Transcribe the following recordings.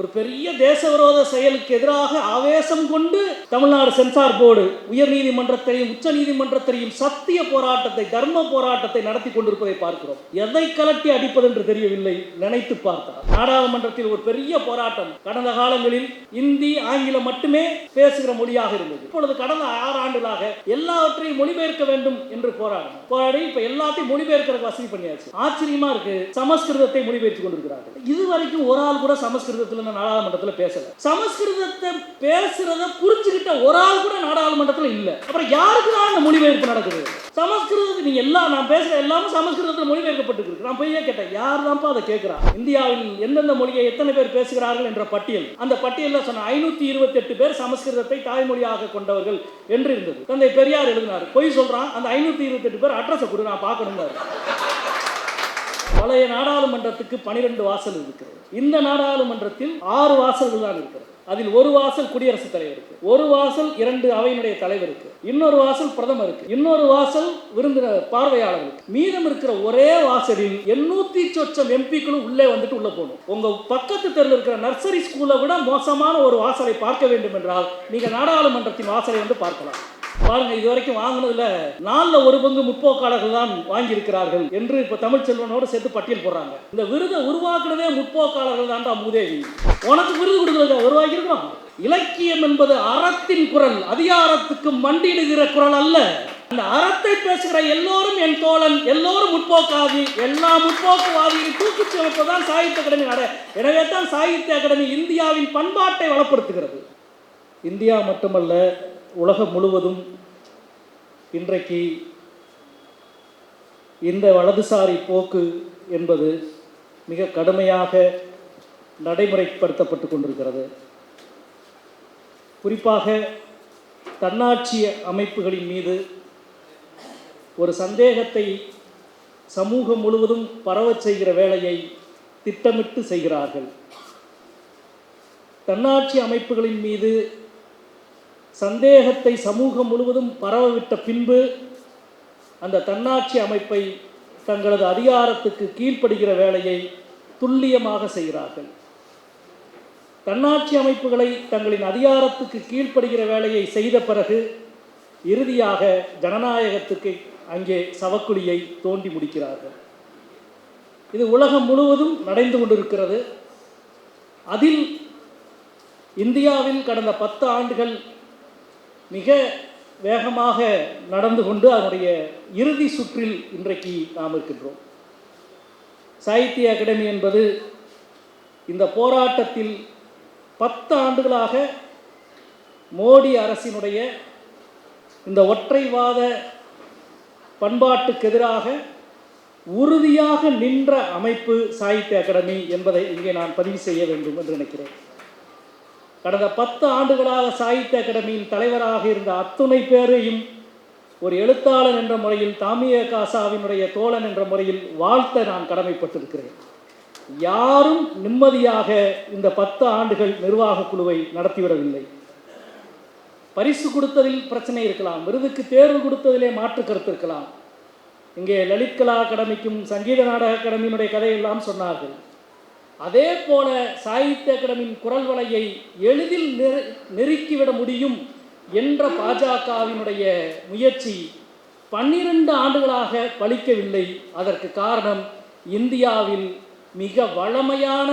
ஒரு பெரிய தேசவிரோத செயலுக்கு எதிராக ஆவேசம் கொண்டு தமிழ்நாடு சென்சார் போர்டு உயர் நீதிமன்றத்தையும் உச்ச நீதிமன்றத்தையும் சத்திய போராட்டத்தை தர்ம போராட்டத்தை நடத்தி கொண்டிருப்பதை பார்க்கிறோம். எதை கலட்டி அடிப்பது என்று தெரியவில்லை நினைத்து பார்த்தார் நாடாளுமன்றத்தில் ஒரு பெரிய போராட்டம். கடந்த காலங்களில் இந்தி ஆங்கிலம் மட்டுமே பேசுகிற மொழியாக இருந்தது. இப்பொழுது கடந்த ஆறு ஆண்டுகளாக எல்லாவற்றையும் மொழிபெயர்க்க வேண்டும் என்று போராடும் போராடி இப்ப எல்லாத்தையும் மொழிபெயர்க்கிறதுக்கு வசதி பண்ணியாச்சு. ஆச்சரியமா இருக்கு. சமஸ்கிருதத்தை மொழிபெயர்த்து கொண்டிருக்கிறார்கள். இதுவரைக்கும் ஒரு ஆள் கூட சமஸ்கிருதத்தில் இந்த நாடாளுமன்றத்தில் பேசல. சமஸ்கிருதத்தை பேசுறத புரிஞ்சுக்கிட்ட ஒரு ஆள் கூட நாடாளுமன்றத்தில் இல்ல. அப்புறம் யாருக்கு தான் இந்த மொழிபெயர்ப்பு நடக்குது? சமஸ்கிருதத்துக்கு நீங்க எல்லாம் நான் பேசுற எல்லாமே சமஸ்கிருதத்தில் மொழிபெயர்க்கப்பட்டிருக்கு. நான் போய் கேட்டேன். யார் தான்ப்பா அதை கேட்கிறா இந்தியாவில் எந்தெந்த மொழியை எத்தனை பேர் பேசுகிறார்கள் என்ற பட்டியல். அந்த பட்டியலில் சொன்ன ஐநூத்தி இருபத்தி எட்டு பேர் சமஸ்கிருதத்தை தாய்மொழியாக கொண்டவர்கள் என்று இருந்தது. தந்தை பெரியார் எழுதினார். பொய் சொல்றான். அந்த ஐநூத்தி இருபத்தி எட்டு பேர் அட்ரஸை கொடு நான் பார்க்கணும் பழைய நாடாளுமன்றத்துக்கு பனிரெண்டு வாசல் இருக்கிறது. இந்த நாடாளுமன்றத்தில் ஆறு வாசல்கள் தான் இருக்கிறது. அதில் ஒரு வாசல் குடியரசுத் தலைவருக்கு ஒரு வாசல் இரண்டு அவையினுடைய தலைவருக்கு இன்னொரு வாசல் பிரதமருக்கு இன்னொரு வாசல் விருந்தினர் பார்வையாளர்களுக்கு மீதம் இருக்கிற ஒரே வாசலில் எண்ணூத்தி சொச்சம் எம்பிக்களும் உள்ளே வந்துட்டு உள்ள போகணும். உங்க பக்கத்து தெருவில் இருக்கிற நர்சரி ஸ்கூலை விட மோசமான ஒரு வாசலை பார்க்க வேண்டும் என்றால் நீங்க நாடாளுமன்றத்தின் வாசலை வந்து பார்க்கலாம். பாருங்க இது வரைக்கும் வாங்கினதுல நாலுல ஒரு பங்கு முற்போக்காளர்கள் தான் வாங்கியிருக்கிறார்கள் என்று இப்ப தமிழ் செல்வனோட சேர்த்து பட்டியல் போடுறாங்க. இந்த விருதை உருவாக்குனதே முற்போக்காளர்கள் தான்டா மூதேவி. உனக்கு விருது கொடுக்கறதுக்கு? உருவாக்கியிருக்கோம் இலக்கியம் என்பது அறத்தின் குரல் அதிகாரத்துக்கு மண்டியிடுகிற குரல் அல்ல. அந்த அறத்தை பேசுகிற எல்லோரும் என் தோழன் எல்லோரும் முற்போக்காதி எல்லா முற்போக்குவாதியும் தூக்கி சிவப்பதான் சாகித்ய அகாடமி நட எனவே தான் சாகித்ய அகாடமி இந்தியாவின் பண்பாட்டை வளப்படுத்துகிறது. இந்தியா மட்டுமல்ல உலகம் முழுவதும் இன்றைக்கு இந்த வலதுசாரி போக்கு என்பது மிக கடுமையாக நடைமுறைப்படுத்தப்பட்டு கொண்டிருக்கிறது. குறிப்பாக தன்னாட்சி அமைப்புகளின் மீது ஒரு சந்தேகத்தை சமூகம் முழுவதும் பரவச் செய்கிற வேலையை திட்டமிட்டு செய்கிறார்கள். தன்னாட்சி அமைப்புகளின் மீது சந்தேகத்தை சமூகம் முழுவதும் பரவவிட்ட பின்பு அந்த தன்னாட்சி அமைப்பை தங்களது அதிகாரத்துக்கு கீழ்ப்படுகிற வேலையை துல்லியமாக செய்கிறார்கள். தன்னாட்சி அமைப்புகளை தங்களின் அதிகாரத்துக்கு கீழ்ப்படுகிற வேலையை செய்த பிறகு இறுதியாக ஜனநாயகத்துக்கு அங்கே சவக்குழியை தோண்டி முடிக்கிறார்கள். இது உலகம் முழுவதும் நடந்து கொண்டிருக்கிறது. அதில் இந்தியாவில் கடந்த பத்து ஆண்டுகள் மிக வேகமாக நடந்து கொண்டு அதனுடைய இறுதி சுற்றில் இன்றைக்கு நாம் இருக்கின்றோம். சாகித்ய அகாடமி என்பது இந்த போராட்டத்தில் பத்து ஆண்டுகளாக மோடி அரசினுடைய இந்த ஒற்றைவாத பண்பாட்டுக்கு எதிராக உறுதியாக நின்ற அமைப்பு சாகித்ய அகாடமி என்பதை இங்கே நான் பதிவு செய்ய வேண்டும் என்று நினைக்கிறேன். கடந்த பத்து ஆண்டுகளாக சாகித்ய அகாடமியின் தலைவராக இருந்த அத்துணை பேரையும் ஒரு எழுத்தாளன் என்ற முறையில் தாமிய காசாவினுடைய தோழன் என்ற முறையில் வாழ்த்த நான் கடமைப்பட்டிருக்கிறேன். யாரும் நிம்மதியாக இந்த பத்து ஆண்டுகள் நிர்வாக குழுவை நடத்திவிடவில்லை. பரிசு கொடுத்ததில் பிரச்சனை இருக்கலாம் விருதுக்கு தேர்வு கொடுத்ததிலே மாற்று கருத்து இருக்கலாம். இங்கே லலித் கலா அகாடமிக்கும் சங்கீத நாடக அகாடமியினுடைய கதையெல்லாம் சொன்னார்கள். அதே போல சாகித்ய அகாடமியின் குரல் வலையை எளிதில் நெரு நெருக்கிவிட முடியும் என்ற பாஜகவினுடைய முயற்சி பன்னிரண்டு ஆண்டுகளாக பலிக்கவில்லை. அதற்கு காரணம் இந்தியாவில் மிக வளமையான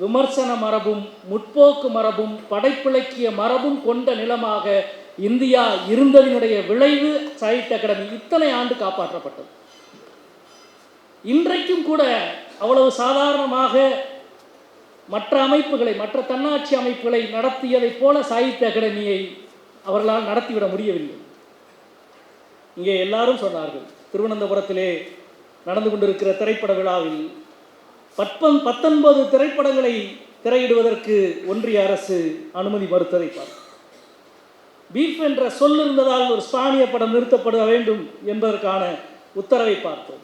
விமர்சன மரபும் முற்போக்கு மரபும் படைப்பிலக்கிய மரபும் கொண்ட நிலமாக இந்தியா இருந்ததினுடைய விளைவு சாகித்ய அகாடமி இத்தனை ஆண்டு காப்பாற்றப்பட்டது. இன்றைக்கும் கூட அவ்வளவு சாதாரணமாக மற்ற அமைப்புகளை மற்ற தன்னாட்சி அமைப்புகளை நடத்தியதைப் போல சாகித்ய அகாடமியை அவர்களால் நடத்திவிட முடியவில்லை. இங்கே எல்லாரும் சொன்னார்கள் திருவனந்தபுரத்திலே நடந்து கொண்டிருக்கிற திரைப்பட விழாவில் பத்தொன் பத்தொன்பது திரைப்படங்களை திரையிடுவதற்கு ஒன்றிய அரசு அனுமதி மறுத்ததை பார்த்து பீஃப் என்ற சொல் இருந்ததால் ஒரு ஸ்பானிய படம் நிறுத்தப்பட வேண்டும் என்பதற்கான உத்தரவை பார்த்தோம்.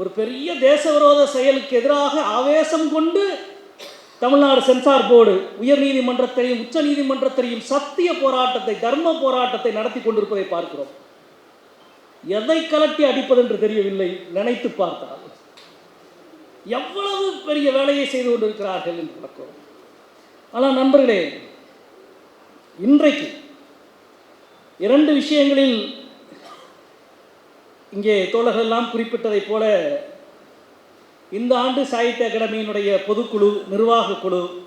ஒரு பெரிய தேச விரோத செயலுக்கு எதிராக ஆவேசம் கொண்டு தமிழ்நாடு சென்சார் போர்டு உயர் நீதிமன்றத்தையும் உச்ச நீதிமன்றத்தையும் சத்திய போராட்டத்தை தர்ம போராட்டத்தை நடத்தி கொண்டிருப்பதை பார்க்கிறோம். எதை கலட்டி அடிப்பது என்று தெரியவில்லை நினைத்து பார்த்தால். எவ்வளவு பெரிய வேலையை செய்து கொண்டிருக்கிறார்கள் என்று பார்க்கிறோம். ஆனால் நண்பர்களே இன்றைக்கு இரண்டு விஷயங்களில் இங்கே தோழர்கள் எல்லாம் குறிப்பிட்டதைப் போல இந்த ஆண்டு சாகித்ய அகாடமியினுடைய பொதுக்குழு நிர்வாக குழு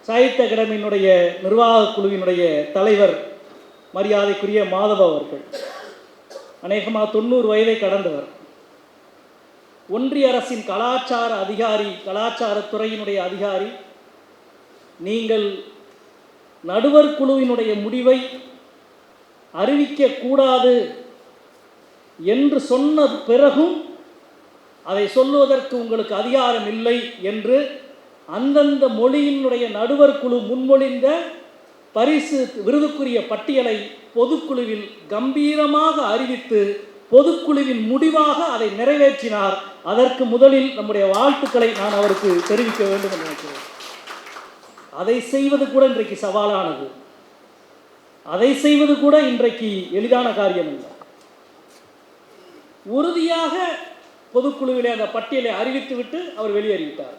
சாகித்ய அகாடமியினுடைய நிர்வாகக் குழுவினுடைய தலைவர் மரியாதைக்குரிய மாதவ அவர்கள் அநேகமாக தொண்ணூறு வயதை கடந்தவர். ஒன்றிய அரசின் கலாச்சார அதிகாரி கலாச்சாரத்துறையினுடைய அதிகாரி நீங்கள் நடுவர் குழுவினுடைய முடிவை அறிவிக்கக்கூடாது என்று சொன்ன பிறகும் அதை சொல்லுவதற்கு உங்களுக்கு அதிகாரம் இல்லை என்று அந்தந்த மொழியினுடைய நடுவர் குழு முன்மொழிந்த பரிசு விருதுக்குரிய பட்டியலை பொதுக்குழுவில் கம்பீரமாக அறிவித்து பொதுக்குழுவின் முடிவாக அதை நிறைவேற்றினார். அதற்கு முதலில் நம்முடைய வாழ்த்துக்களை நான் அவருக்கு தெரிவிக்க வேண்டும் என்று நினைக்கிறேன். அதை செய்வது கூட இன்றைக்கு சவாலானது. அதை செய்வது கூட இன்றைக்கு எளிதான காரியம் இல்லை உறுதியாக பொதுக்குழுவிலே அந்த பட்டியலை அறிவித்துவிட்டு அவர் வெளியேறிவிட்டார்.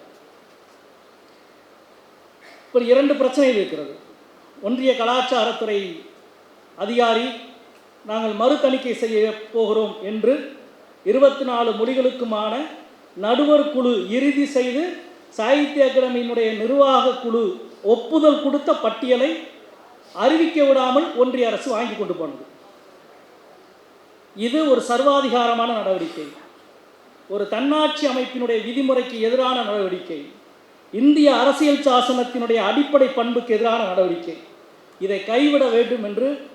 இப்போ இரண்டு பிரச்சனைகள் இருக்கிறது. ஒன்றிய கலாச்சாரத்துறை அதிகாரி நாங்கள் மறு தணிக்கை செய்ய போகிறோம் என்று இருபத்தி நாலு மொழிகளுக்குமான நடுவர் குழு இறுதி செய்து சாகித்ய அகாடமியினுடைய நிர்வாக குழு ஒப்புதல் கொடுத்த பட்டியலை அறிவிக்க விடாமல் ஒன்றிய அரசு வாங்கி கொண்டு போனது. இது ஒரு சர்வாதிகாரமான நடவடிக்கை. ஒரு தன்னாட்சி அமைப்பினுடைய விதிமுறைக்கு எதிரான நடவடிக்கை. இந்திய அரசியல் சாசனத்தினுடைய அடிப்படை பண்புக்கு எதிரான நடவடிக்கை. இதை கைவிட வேண்டும் என்று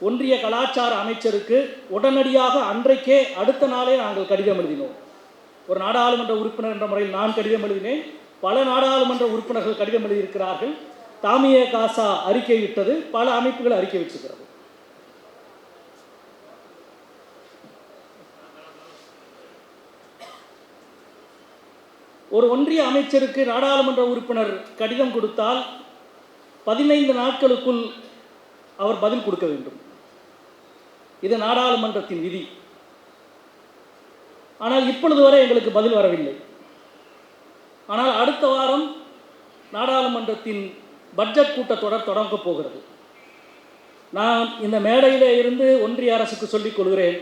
ஒன்றிய கலாச்சார அமைச்சருக்கு உடனடியாக அன்றைக்கே அடுத்த நாளே நாங்கள் கடிதம் எழுதினோம். ஒரு நாடாளுமன்ற உறுப்பினர் என்ற முறையில் நான் கடிதம் எழுதினேன். பல நாடாளுமன்ற உறுப்பினர்கள் கடிதம் எழுதியிருக்கிறார்கள். தாமியே காசா அறிக்கை விட்டது பல அமைப்புகள் அறிக்கை வச்சுக்கிறது ஒரு ஒன்றிய அமைச்சருக்கு நாடாளுமன்ற உறுப்பினர் கடிதம் கொடுத்தால் பதினைந்து நாட்களுக்குள் அவர் பதில் கொடுக்க வேண்டும். இது நாடாளுமன்றத்தின் விதி. ஆனால் இப்பொழுது வரை எங்களுக்கு பதில் வரவில்லை. ஆனால் அடுத்த வாரம் நாடாளுமன்றத்தின் பட்ஜெட் கூட்டத்தொடர் தொடங்கப் போகிறது. நான் இந்த மேடையிலே இருந்து ஒன்றிய அரசுக்கு சொல்லிக் கொள்கிறேன்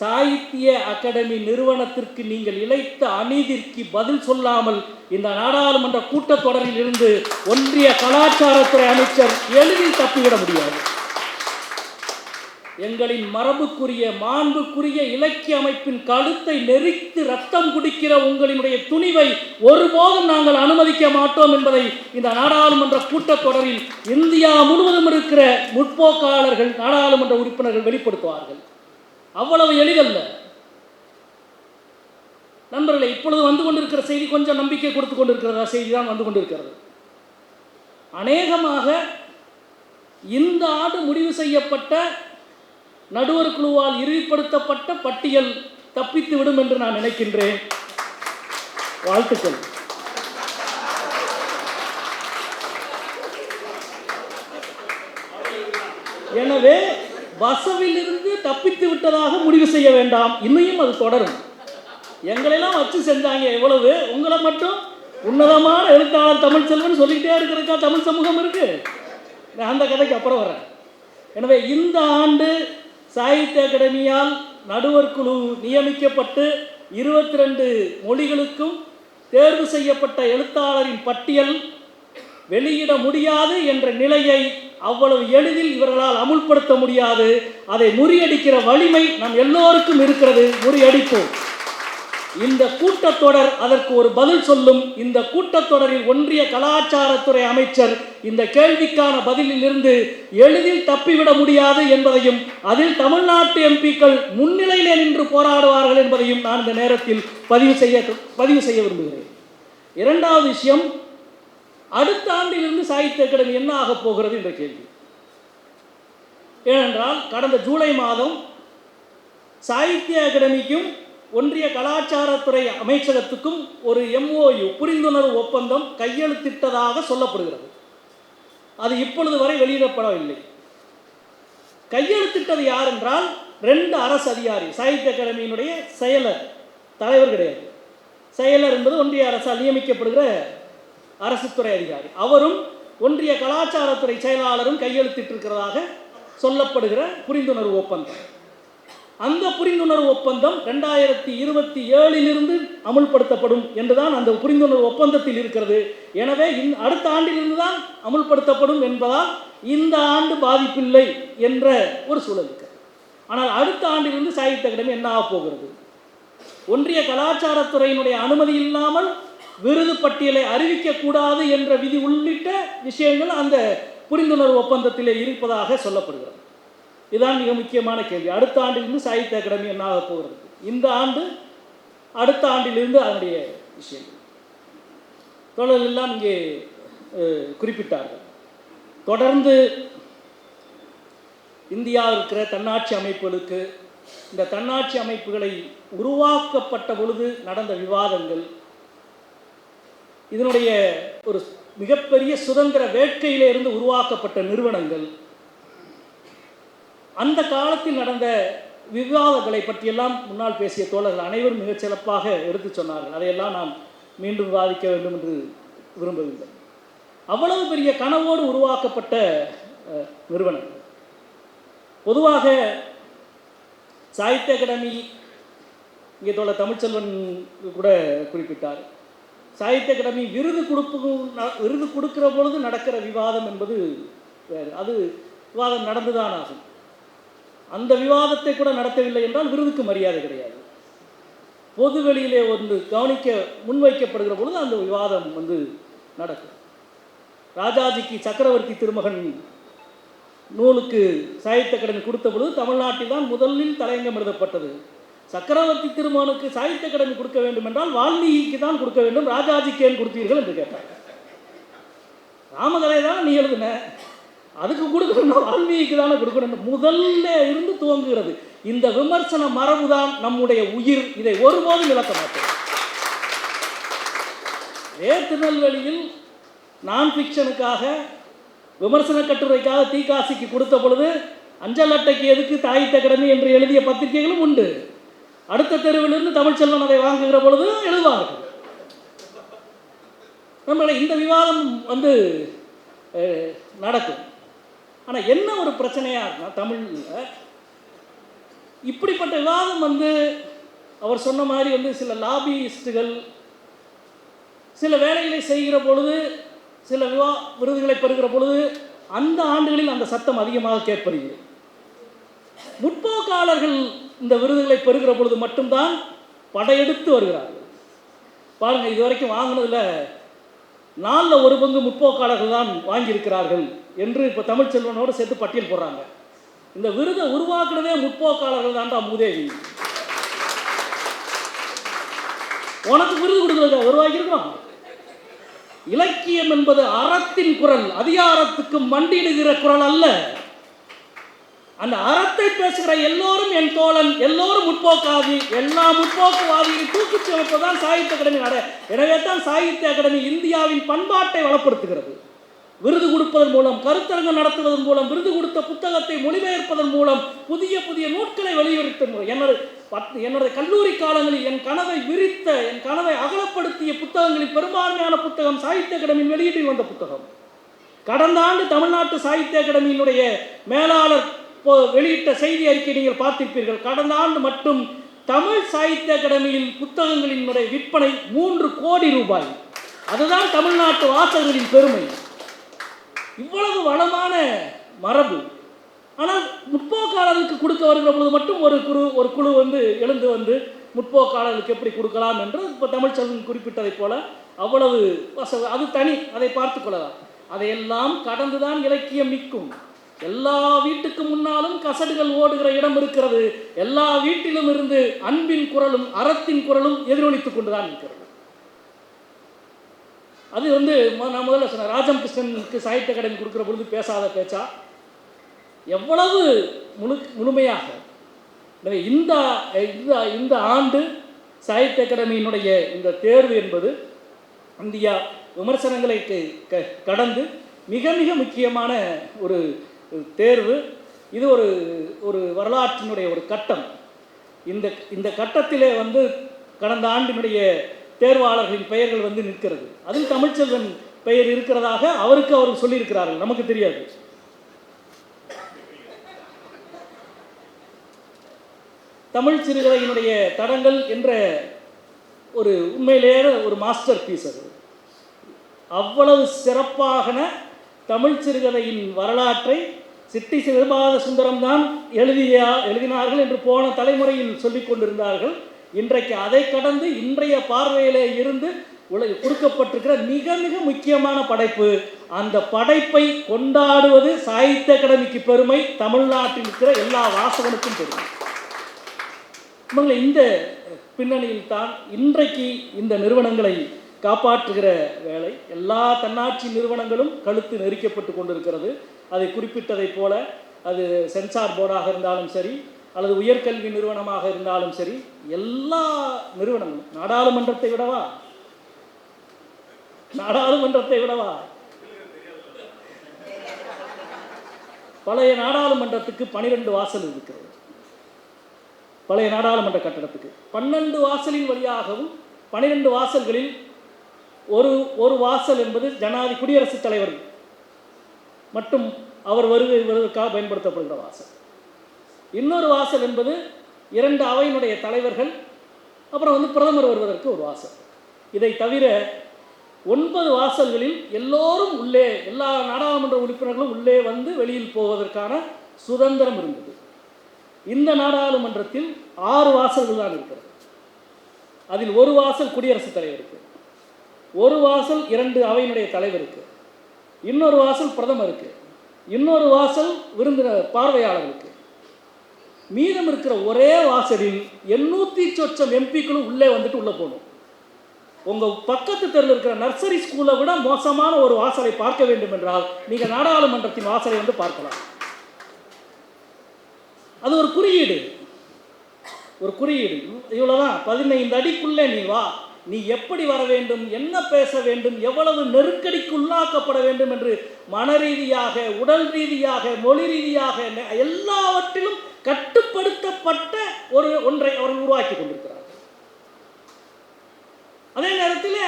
சாகித்ய அகாடமி நிறுவனத்திற்கு நீங்கள் இழைத்த அநீதிக்கு பதில் சொல்லாமல் இந்த நாடாளுமன்ற கூட்டத்தொடரில் இருந்து ஒன்றிய கலாச்சாரத்துறை அமைச்சர் எளிதில் தப்பிவிட முடியாது. எங்களின் மரபுக்குரிய மாண்புக்குரிய இலக்கிய அமைப்பின் கழுத்தை நெறித்து ரத்தம் குடிக்கிற உங்களினுடைய துணிவை ஒருபோதும் நாங்கள் அனுமதிக்க மாட்டோம் என்பதை இந்த நாடாளுமன்ற கூட்டத்தொடரில் இந்தியா முழுவதும் இருக்கிற முற்போக்காளர்கள் நாடாளுமன்ற உறுப்பினர்கள் வெளிப்படுத்துவார்கள். அவ்வளவு எளிதல்ல. நண்பர்களே இப்பொழுது வந்து கொண்டிருக்கிற செய்தி கொஞ்சம் நம்பிக்கை கொடுத்து கொண்டிருக்கிற செய்தி தான் வந்து கொண்டிருக்கிறது. அநேகமாக இந்த ஆண்டு முடிவு செய்யப்பட்ட நடுவர் குழுவால் இறுதிப்படுத்தப்பட்ட பட்டியல் தப்பித்து விடும் என்று நான் நினைக்கின்றேன். வாழ்த்துக்கள். எனவே வசவிலிருந்து தப்பித்து விட்டதாக முடிவு செய்ய வேண்டாம். இன்னையும் அது தொடரும். எங்களெல்லாம் வச்சு செஞ்சாங்க எவ்வளவு உங்களை மட்டும் உன்னதமான எழுத்தாளர் தமிழ் செல்வன் சொல்லிக்கிட்டே இருக்கிறதுக்கா தமிழ் சமூகம் இருக்கு? நான் அந்த கதைக்கு அப்புறம் வரேன் எனவே இந்த ஆண்டு சாகித்ய அகாடமியால் நடுவர் குழு நியமிக்கப்பட்டு இருபத்தி ரெண்டு மொழிகளுக்கும் தேர்வு செய்யப்பட்ட எழுத்தாளரின் பட்டியல் வெளியிட முடியாது என்ற நிலையை அவ்வளவு எளிதில் இவர்களால் அமுல்படுத்த முடியாது. அதை முறியடிக்கிற வலிமை நம் எல்லோருக்கும் இருக்கிறது. முறியடிப்போம். இந்த கூட்டத்தொடர் அதற்கு ஒரு பதில் சொல்லும். இந்த கூட்டத்தொடரில் ஒன்றிய கலாச்சாரத்துறை அமைச்சர் இந்த கேள்விக்கான பதிலில் இருந்து எளிதில் தப்பிவிட முடியாது என்பதையும் அதில் தமிழ்நாட்டு எம்பிக்கள் முன்னிலையிலே நின்று போராடுவார்கள் என்பதையும் நான் இந்த நேரத்தில் பதிவு செய்ய பதிவு செய்ய விரும்புகிறேன். இரண்டாவது விஷயம் அடுத்த ஆண்டிலிருந்து சாகித்ய அகாடமி என்ன ஆகப் போகிறது என்ற கேள்வி. ஏனென்றால் கடந்த ஜூலை மாதம் சாகித்ய அகாடமிக்கும் ஒன்றிய கலாச்சாரத்துறை அமைச்சகத்துக்கும் ஒரு எம்ஓயு புரிந்துணர்வு ஒப்பந்தம் கையெழுத்திட்டதாக சொல்லப்படுகிறது. அது இப்பொழுது வரை வெளியிடப்படவில்லை. கையெழுத்திட்டது யார் என்றால் ரெண்டு அரசு அதிகாரி சாகித்ய அகாடமியினுடைய செயலர் தலைவர் கிடையாது. செயலர் என்பது ஒன்றிய அரசால் நியமிக்கப்படுகிற அரசுத்துறை அதிகாரி. அவரும் ஒன்றிய கலாச்சாரத்துறை செயலாளரும் கையெழுத்திட்டிருக்கிறதாக சொல்லப்படுகிற புரிந்துணர்வு ஒப்பந்தம். அந்த புரிந்துணர்வு ஒப்பந்தம் ரெண்டாயிரத்தி இருபத்தி ஏழிலிருந்து அமுல்படுத்தப்படும் என்றுதான் அந்த புரிந்துணர்வு ஒப்பந்தத்தில் இருக்கிறது. எனவே இந் அடுத்த ஆண்டிலிருந்து தான் அமுல்படுத்தப்படும் என்பதால் இந்த ஆண்டு பாதிப்பில்லை என்ற ஒரு சூழல் இருக்கிறது ஆனால் அடுத்த ஆண்டிலிருந்து சாகித்ய அகாடமி என்ன ஆக போகிறது? ஒன்றிய கலாச்சாரத்துறையினுடைய அனுமதி இல்லாமல் விருது பட்டியலை அறிவிக்கக்கூடாது என்ற விதி உள்ளிட்ட விஷயங்கள் அந்த புரிந்துணர்வு ஒப்பந்தத்திலே இருப்பதாக சொல்லப்படுகிறது. இதுதான் மிக முக்கியமான கேள்வி. அடுத்த ஆண்டிலிருந்து சாகித்ய அகாடமி என்ன ஆகப் போகிறது? இந்த ஆண்டு அடுத்த ஆண்டிலிருந்து அதனுடைய விஷயங்கள். தொடர்கள் எல்லாம் இங்கே குறிப்பிட்டார்கள். தொடர்ந்து இந்தியாவில் இருக்கிற தன்னாட்சி அமைப்புகளுக்கு இந்த தன்னாட்சி அமைப்புகளை உருவாக்கப்பட்ட பொழுது நடந்த விவாதங்கள் இதனுடைய ஒரு மிகப்பெரிய சுதந்திர வேட்கையிலே இருந்து உருவாக்கப்பட்ட நிறுவனங்கள் அந்த காலத்தில் நடந்த விவாதங்களை பற்றியெல்லாம் முன்னால் பேசிய தோழர்கள் அனைவரும் மிகச்சிறப்பாக எடுத்துச் சொன்னார்கள். அதையெல்லாம் நாம் மீண்டும் விவாதிக்க வேண்டும் என்று விரும்பவில்லை. அவ்வளவு பெரிய கனவோடு உருவாக்கப்பட்ட நிறுவனம். நிறுவனங்கள் பொதுவாக சாகித்ய அகாடமி இங்கே தோழர் தமிழ்ச்செல்வன் கூட குறிப்பிட்டார். சாகித்ய அகாடமி விருது கொடுப்பு விருது கொடுக்கிற பொழுது நடக்கிற விவாதம் என்பது வேறு. அது விவாதம் நடந்துதான் ஆகும் அந்த விவாதத்தை கூட நடத்தவில்லை என்றால் விருதுக்கு மரியாதை கிடையாது. பொது வெளியிலே ஒன்று கவனிக்க முன்வைக்கப்படுகிற பொழுது அந்த விவாதம் வந்து நடக்கும். ராஜாஜிக்கு சக்கரவர்த்தி திருமகன் நூலுக்கு சாகித்ய கடன் கொடுத்த பொழுது தமிழ்நாட்டில் தான் முதலில் தலையங்கம் எழுதப்பட்டது. சக்கரவர்த்தி திருமகனுக்கு சாகித்ய கடன் கொடுக்க வேண்டும் என்றால் வால்மீகிக்கு தான் கொடுக்க வேண்டும். ராஜாஜிக்கு ஏன் கொடுத்தீர்கள் என்று கேட்டார். ராமகதை தான் நீ எழுதுன. அதுக்கு கொடுக்கணும்னா வால்மீகிக்கு தானே கொடுக்கணும். முதல்ல இருந்து துவங்குகிறது. இந்த விமர்சன மரபு தான் நம்முடைய உயிர். இதை ஒருபோதும் இழக்க மாட்டோம் ஏ திருநெல்வேலியில் நான் ஃபிக்ஷனுக்காக விமர்சன கட்டுரைக்காக தீக்காசிக்கு கொடுத்த பொழுது அஞ்சல் அட்டைக்கு எதுக்கு தாயித்த கடமை என்று எழுதிய பத்திரிகைகளும் உண்டு. அடுத்த தெருவிலிருந்து தமிழ்ச்செல்வன் அதை வாங்குகிற பொழுது எழுதுவார்கள். நம்மளை இந்த விவாதம் வந்து நடக்கும். ஆனால் என்ன ஒரு பிரச்சனையாக இருக்குன்னா தமிழில் இப்படிப்பட்ட விவாதம் வந்து அவர் சொன்ன மாதிரி வந்து சில லாபியிஸ்டுகள் சில வேலைகளை செய்கிற பொழுது சில விவா விருதுகளை பெறுகிற பொழுது அந்த ஆண்டுகளில் அந்த சத்தம் அதிகமாக கேட்படுகிறது முற்போக்காளர்கள் இந்த விருதுகளை பெறுகிற பொழுது மட்டும்தான் படையெடுத்து வருகிறார்கள். பாருங்கள் இது வரைக்கும் வாங்கினதில் நாலில் ஒரு பங்கு முற்போக்காளர்கள் தான் வாங்கியிருக்கிறார்கள் என்று இப்போ தமிழ்ச்செல்வனோடு சேர்த்து பட்டியல் போடுறாங்க. இந்த விருதை உருவாக்குனதே முற்போக்காளர்கள் தான்டா மூதேவி. உனக்கு விருது கொடுக்குறது உருவாக்கியிருக்கோம் இலக்கியம் என்பது அறத்தின் குரல் அதிகாரத்துக்கு மண்டியிடுகிற குரல் அல்ல. அந்த அறத்தை பேசுகிற எல்லோரும் என் தோழன் எல்லோரும் முற்போக்காதி எல்லா முற்போக்குவாதியை தூக்கிச் சுமப்பதுதான் சாகித்ய அகாடமி நட எனவே தான் சாகித்ய அகாடமி இந்தியாவின் பண்பாட்டை வளப்படுத்துகிறது. விருது கொடுப்பதன் மூலம் கருத்தரங்கம் நடத்துவதன் மூலம் விருது கொடுத்த புத்தகத்தை மொழிபெயர்ப்பதன் மூலம் புதிய புதிய நூட்களை வெளியுறுத்த எனது பத் என்னுடைய கல்லூரி காலங்களில் என் கனவை விரித்த என் கனவை அகலப்படுத்திய புத்தகங்களில் பெரும்பான்மையான புத்தகம் சாகித்ய அகாடமியின் வெளியீட்டில் வந்த புத்தகம். கடந்த ஆண்டு தமிழ்நாட்டு சாகித்ய அகாடமியினுடைய மேலாளர் வெளியிட்ட செய்தி அறிக்கை நீங்கள் பார்த்திருப்பீர்கள். கடந்த ஆண்டு மட்டும் தமிழ் சாகித்ய அகாடமியில் புத்தகங்களினுடைய விற்பனை மூன்று கோடி ரூபாய். அதுதான் தமிழ்நாட்டு வாசகர்களின் பெருமை. இவ்வளவு வளமான மரபு. ஆனால் முற்போக்காளர்களுக்கு கொடுக்க வருகிற பொழுது மட்டும் ஒரு குழு ஒரு குழு வந்து எழுந்து வந்து முற்போக்காளர்களுக்கு எப்படி கொடுக்கலாம் என்று இப்போ தமிழ்ச்செல்வன் குறிப்பிட்டதைப் போல அவ்வளவு வசதி அது தனி அதை பார்த்து கொள்ளலாம். அதையெல்லாம் கடந்துதான் இலக்கியம் நிற்கும். எல்லா வீட்டுக்கு முன்னாலும் கசடுகள் ஓடுகிற இடம் இருக்கிறது. எல்லா வீட்டிலும் இருந்து அன்பின் குரலும் அறத்தின் குரலும் எதிரொலித்துக் கொண்டுதான் இருக்கிறது. அது வந்து நான் முதல்ல சொன்னேன் ராஜம் கிருஷ்ணனுக்கு சாகித்ய அகாடமி கொடுக்குற பொழுது பேசாத பேச்சா? எவ்வளவு முழு முழுமையாக. எனவே இந்த இந்த இந்த ஆண்டு சாகித்ய அகாடமியினுடைய இந்த தேர்வு என்பது இந்தியா விமர்சனங்களை க- கடந்து மிக மிக முக்கியமான ஒரு தேர்வு. இது ஒரு ஒரு வரலாற்றினுடைய ஒரு கட்டம். இந்த இந்த கட்டத்திலே வந்து கடந்த ஆண்டினுடைய தேர்வாளர்களின் பெயர்கள் வந்து நிற்கிறது. அதில் தமிழ்ச்செல்வன் பெயர் இருக்கிறதாக அவருக்கு அவர் சொல்லியிருக்கிறார்கள். நமக்கு தெரியாது. தமிழ் சிறுகதையினுடைய தடங்கள் என்ற ஒரு உண்மையிலேயே ஒரு மாஸ்டர் பீஸ் அது. அவ்வளவு சிறப்பாகன தமிழ் சிறுகதையின் வரலாற்றை சிட்டி சிறுபாத சுந்தரம் தான் எழுதிய எழுதினார்கள் என்று போன தலைமுறையில் சொல்லிக் கொண்டிருந்தார்கள். இன்றைக்கு அதை கடந்து இன்றைய பார்வையிலே இருந்து உலக கொடுக்கப்பட்டிருக்கிற மிக மிக முக்கியமான படைப்பு. அந்த படைப்பை கொண்டாடுவது சாகித்ய அகாடமிக்கு பெருமை தமிழ்நாட்டில் இருக்கிற எல்லா வாசகனுக்கும் பெருமை. உண்மையில் இந்த பின்னணியில் தான் இன்றைக்கு இந்த நிறுவனங்களை காப்பாற்றுகிற வேலை. எல்லா தன்னாட்சி நிறுவனங்களும் கழுத்து நெரிக்கப்பட்டு கொண்டிருக்கிறது. அதை குறிப்பிட்டதைப் போல அது சென்சார் போர்டாக இருந்தாலும் சரி அல்லது உயர்கல்வி நிறுவனமாக இருந்தாலும் சரி எல்லா நிறுவனங்களும் நாடாளுமன்றத்தை விடவா? நாடாளுமன்றத்தை விடவா? பழைய நாடாளுமன்றத்துக்கு பனிரெண்டு வாசல் இருக்கிறது. பழைய நாடாளுமன்ற கட்டடத்துக்கு. பன்னெண்டு வாசலின் வழியாகவும் பனிரெண்டு வாசல்களில் ஒரு ஒரு வாசல் என்பது ஜனாதி குடியரசுத் தலைவர் மட்டும் அவர் வருகை வருவதற்காக பயன்படுத்தப்படுகிற வாசல். இன்னொரு வாசல் என்பது இரண்டு அவையினுடைய தலைவர்கள் அப்புறம் வந்து பிரதமர் வருவதற்கு ஒரு வாசல். இதை தவிர ஒன்பது வாசல்களில் எல்லோரும் உள்ளே எல்லா நாடாளுமன்ற உறுப்பினர்களும் உள்ளே வந்து வெளியில் போவதற்கான சுதந்திரம் இருந்தது. இந்த நாடாளுமன்றத்தில் ஆறு வாசல்கள் தான் இருக்கிறது. அதில் ஒரு வாசல் குடியரசுத் தலைவருக்கு. ஒரு வாசல் இரண்டு அவையினுடைய தலைவருக்கு இன்னொரு வாசல் பிரதமருக்கு இன்னொரு வாசல் விருந்தினர் பார்வையாளர்களுக்கு மீதம் இருக்கிற ஒரே வாசலில் எண்ணூற்றி சொச்சம் எம்பிக்களும் உள்ளே வந்துட்டு உள்ளே போகணும். உங்கள் பக்கத்து தெருவில் இருக்கிற நர்சரி ஸ்கூலை விட மோசமான ஒரு வாசலை பார்க்க வேண்டும் என்றால் நீங்கள் நாடாளுமன்றத்தின் வாசலை வந்து பார்க்கலாம். அது ஒரு குறியீடு. ஒரு குறியீடு. இவ்வளோதான் பதினைந்து அடிக்குள்ளே நீ வா. நீ எப்படி வர வேண்டும் என்ன பேச வேண்டும் எவ்வளவு நெருக்கடிக்கு உள்ளாக்கப்பட வேண்டும் என்று மன ரீதியாக உடல் ரீதியாக மொழி ரீதியாக எல்லாவற்றிலும் கட்டுப்படுத்தப்பட்ட ஒரு ஒன்றை அவர்கள் உருவாக்கி கொண்டிருக்கிறார்கள். அதே நேரத்தில்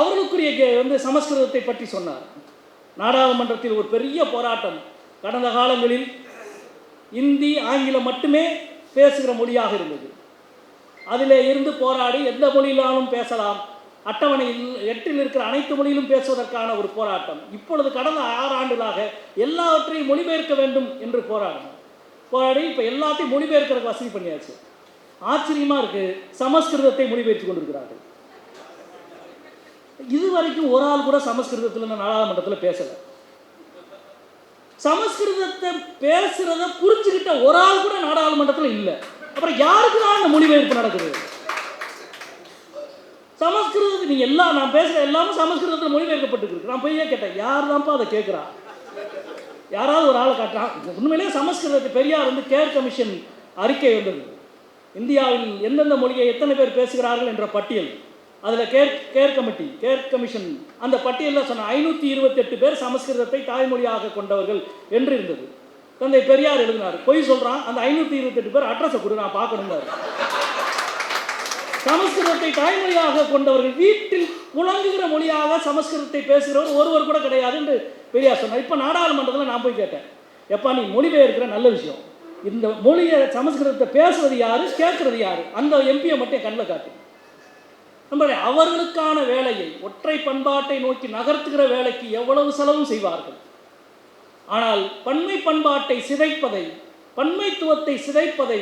அவர்களுக்குரிய வந்து சமஸ்கிருதத்தை பற்றி சொன்னார். நாடாளுமன்றத்தில் ஒரு பெரிய போராட்டம். கடந்த காலங்களில் இந்தி ஆங்கிலம் மட்டுமே பேசுகிற மொழியாக இருந்தது. அதில் இருந்து போராடி எந்த மொழியிலாலும் பேசலாம். அட்டவணையில் எட்டில் இருக்கிற அனைத்து மொழியிலும் பேசுவதற்கான ஒரு போராட்டம். இப்பொழுது கடந்த ஆறு ஆண்டுகளாக எல்லாவற்றையும் மொழிபெயர்க்க வேண்டும் என்று போராடணும் போராடி இப்போ எல்லாத்தையும் மொழிபெயர்க்கிறதுக்கு வசதி பண்ணியாச்சு. ஆச்சரியமாக இருக்குது சமஸ்கிருதத்தை மொழிபெயர்த்து கொண்டிருக்கிறார்கள். இது வரைக்கும் ஒரு ஆள் கூட சமஸ்கிருதத்தில் இந்த நாடாளுமன்றத்தில் பேசலை. சமஸ்கிருதத்தை பேசுறத புரிஞ்சுக்கிட்ட ஒரு ஆள் கூட நாடாளுமன்றத்தில் இல்லை. அப்புறம் யாருக்கு தான் மொழிபெயர்ப்பு நடக்குது? சமஸ்கிருதத்துக்கு நீங்க எல்லாம் நான் பேசுற எல்லாமே சமஸ்கிருதத்தில் மொழிபெயர்க்கப்பட்டிருக்கு. நான் போய் கேட்டேன். யார் தான்ப்பா அதை கேட்குறா யாராவது ஒரு ஆளை காட்டுறான் உண்மையிலேயே சமஸ்கிருதத்தை பெரியார் வந்து கேர் கமிஷன் அறிக்கை வந்தது இந்தியாவில் எந்தெந்த மொழியை எத்தனை பேர் பேசுகிறார்கள் என்ற பட்டியல். அதில் care care committee care commission. அந்த பட்டியலில் சொன்ன ஐநூற்றி இருபத்தெட்டு பேர் சமஸ்கிருதத்தை தாய்மொழியாக கொண்டவர்கள் என்று இருந்தது. தந்தை பெரியார் எழுதினார். பொய் சொல்கிறான் அந்த ஐநூற்றி இருபத்தெட்டு பேர் அட்ரஸை கொடு நான் பார்க்கணுங்கிறார் சமஸ்கிருதத்தை தாய்மொழியாக கொண்டவர்கள் வீட்டில் புழங்குகிற மொழியாக சமஸ்கிருதத்தை பேசுகிறவர் ஒருவர் கூட கிடையாது என்று பெரியார் சொன்னார். இப்போ நாடாளுமன்றத்தில் நான் போய் கேட்டேன். எப்பா நீ மொழிபெயர்க்கிற நல்ல விஷயம். இந்த மொழியை சமஸ்கிருதத்தை பேசுறது யாரு கேட்கறது யாரு? அந்த எம்பியை மட்டும் கண்ணில் காட்டு. நம்மளே அவர்களுக்கான வேலையை ஒற்றை பண்பாட்டை நோக்கி நகர்த்துகிற வேலைக்கு எவ்வளவு செலவும் செய்வார்கள்? ஆனால் பன்மை பண்பாட்டை சிதைப்பதை பன்மைத்துவத்தை சிதைப்பதை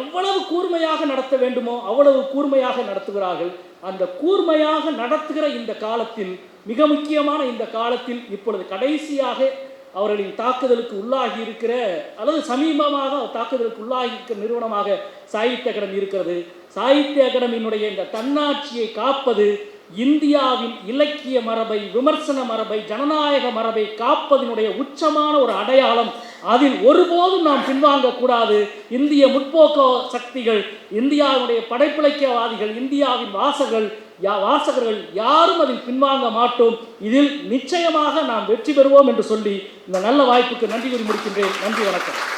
எவ்வளவு கூர்மையாக நடத்த வேண்டுமோ அவ்வளவு கூர்மையாக நடத்துகிறார்கள். அந்த கூர்மையாக நடத்துகிற இந்த காலத்தில் மிக முக்கியமான இந்த காலத்தில் இப்பொழுது கடைசியாக அவர்களின் தாக்குதலுக்கு உள்ளாகி இருக்கிற அல்லது சமீபமாக தாக்குதலுக்கு உள்ளாகி இருக்கிற நிறுவனமாக சாகித்ய அகாடமி இருக்கிறது. சாகித்ய அகாடமியினுடைய இந்த தன்னாட்சியை காப்பது இந்தியாவின் இலக்கிய மரபை விமர்சன மரபை ஜனநாயக மரபை காப்பதனுடைய உச்சமான ஒரு அடையாளம் அதில் ஒருபோதும் நாம் பின்வாங்கக்கூடாது. இந்திய முற்போக்க சக்திகள் இந்தியாவுடைய படைப்பிலக்கியவாதிகள் இந்தியாவின் வாசகர்கள் யா வாசகர்கள் யாரும் அதில் பின்வாங்க மாட்டோம். இதில் நிச்சயமாக நாம் வெற்றி பெறுவோம் என்று சொல்லி இந்த நல்ல வாய்ப்புக்கு நன்றி கூறி முடிக்கின்றேன். நன்றி வணக்கம்.